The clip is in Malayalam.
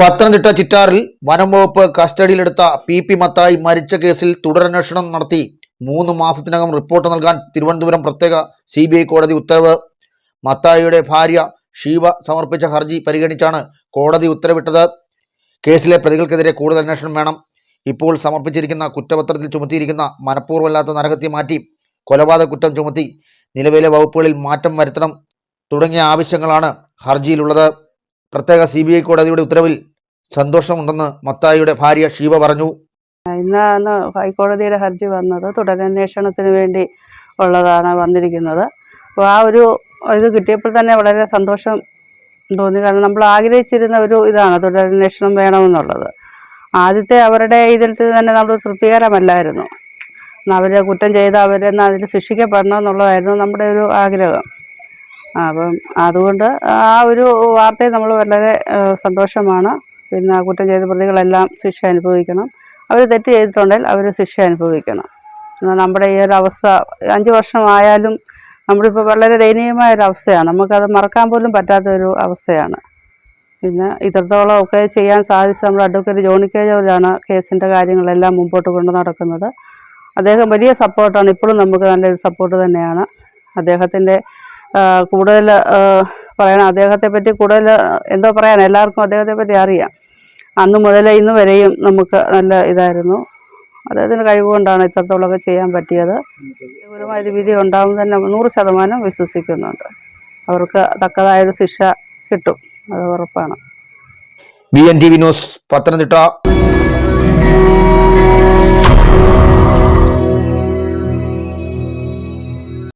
പത്തനംതിട്ട ചിറ്റാറിൽ വനം വകുപ്പ് കസ്റ്റഡിയിലെടുത്ത പി പി മത്തായി മരിച്ച കേസിൽ തുടരന്വേഷണം നടത്തി. മൂന്ന് മാസത്തിനകം റിപ്പോർട്ട് നൽകാൻ തിരുവനന്തപുരം പ്രത്യേക സി കോടതി ഉത്തരവ്. മത്തായിയുടെ ഭാര്യ ഷീബ സമർപ്പിച്ച ഹർജി പരിഗണിച്ചാണ് കോടതി ഉത്തരവിട്ടത്. കേസിലെ പ്രതികൾക്കെതിരെ കൂടുതൽ അന്വേഷണം വേണം. ഇപ്പോൾ സമർപ്പിച്ചിരിക്കുന്ന കുറ്റപത്രത്തിൽ ചുമത്തിയിരിക്കുന്ന മനഃപൂർവമല്ലാത്ത നരഹത്യ മാറ്റി കൊലപാതക കുറ്റം ചുമത്തി നിലവിലെ വകുപ്പുകളിൽ മാറ്റം വരുത്തണം തുടങ്ങിയ ആവശ്യങ്ങളാണ് ഹർജിയിലുള്ളത്. പ്രത്യേക സി കോടതിയുടെ ഉത്തരവിൽ സന്തോഷമുണ്ടെന്ന് മത്തായിയുടെ ഭാര്യ ഷീബ പറഞ്ഞു. ഇന്നാണ് ഹൈക്കോടതിയുടെ ഹർജി വന്നത്. തുടരന്വേഷണത്തിന് വേണ്ടി ഉള്ളതാണ് വന്നിരിക്കുന്നത്. അപ്പോൾ ആ ഒരു ഇത് കിട്ടിയപ്പോൾ തന്നെ വളരെ സന്തോഷം തോന്നി. കാരണം നമ്മൾ ആഗ്രഹിച്ചിരുന്ന ഒരു ഇതാണ് തുടരന്വേഷണം വേണമെന്നുള്ളത്. ആദ്യത്തെ അവരുടെ ഇതിൽ തന്നെ നമ്മൾ തൃപ്തികരമല്ലായിരുന്നു. അവരെ കുറ്റം ചെയ്ത് അവരെന്ന് അതിൽ ശിക്ഷിക്കപ്പെടണം എന്നുള്ളതായിരുന്നു നമ്മുടെ ഒരു ആഗ്രഹം. അപ്പം അതുകൊണ്ട് ആ ഒരു വാർത്തയിൽ നമ്മൾ വളരെ സന്തോഷമാണ്. പിന്നെ കുറ്റം ചെയ്ത പ്രതികളെല്ലാം ശിക്ഷ അനുഭവിക്കണം. അവർ തെറ്റ് ചെയ്തിട്ടുണ്ടെങ്കിൽ അവർ ശിക്ഷ അനുഭവിക്കണം. നമ്മുടെ ഈ ഒരു അവസ്ഥ അഞ്ച് വർഷമായാലും നമ്മളിപ്പോൾ വളരെ ദയനീയമായ ഒരു അവസ്ഥയാണ്. നമുക്കത് മറക്കാൻ പോലും പറ്റാത്ത ഒരു അവസ്ഥയാണ്. പിന്നെ ഇത്രത്തോളം ഒക്കെ ചെയ്യാൻ സാധിച്ച നമ്മുടെ അഡ്വക്കേറ്റ് ജോണി കെ ജോർജാണ് കേസിന്റെ കാര്യങ്ങളെല്ലാം മുമ്പോട്ട് കൊണ്ടു നടക്കുന്നത്. അദ്ദേഹം വലിയ സപ്പോർട്ടാണ്. ഇപ്പോഴും നമുക്ക് നല്ലൊരു സപ്പോർട്ട് തന്നെയാണ്. അദ്ദേഹത്തിന്റെ കൂടുതൽ പറയണം അദ്ദേഹത്തെ പറ്റി കൂടുതൽ എന്തോ പറയാൻ എല്ലാവർക്കും അദ്ദേഹത്തെ പറ്റി അറിയാം. അന്ന് മുതൽ ഇന്ന് വരെയും നമുക്ക് നല്ല ഇതായിരുന്നു. അദ്ദേഹത്തിന്റെ കഴിവുകൊണ്ടാണ് ഇത്രത്തോളമൊക്കെ ചെയ്യാൻ പറ്റിയത്. ഒരു വിധി ഉണ്ടാവും തന്നെ നൂറ് ശതമാനം വിശ്വസിക്കുന്നുണ്ട്. അവർക്ക് തക്കതായൊരു ശിക്ഷ കിട്ടും. അത് ഉറപ്പാണ്. B N T V news Pathanamthitta.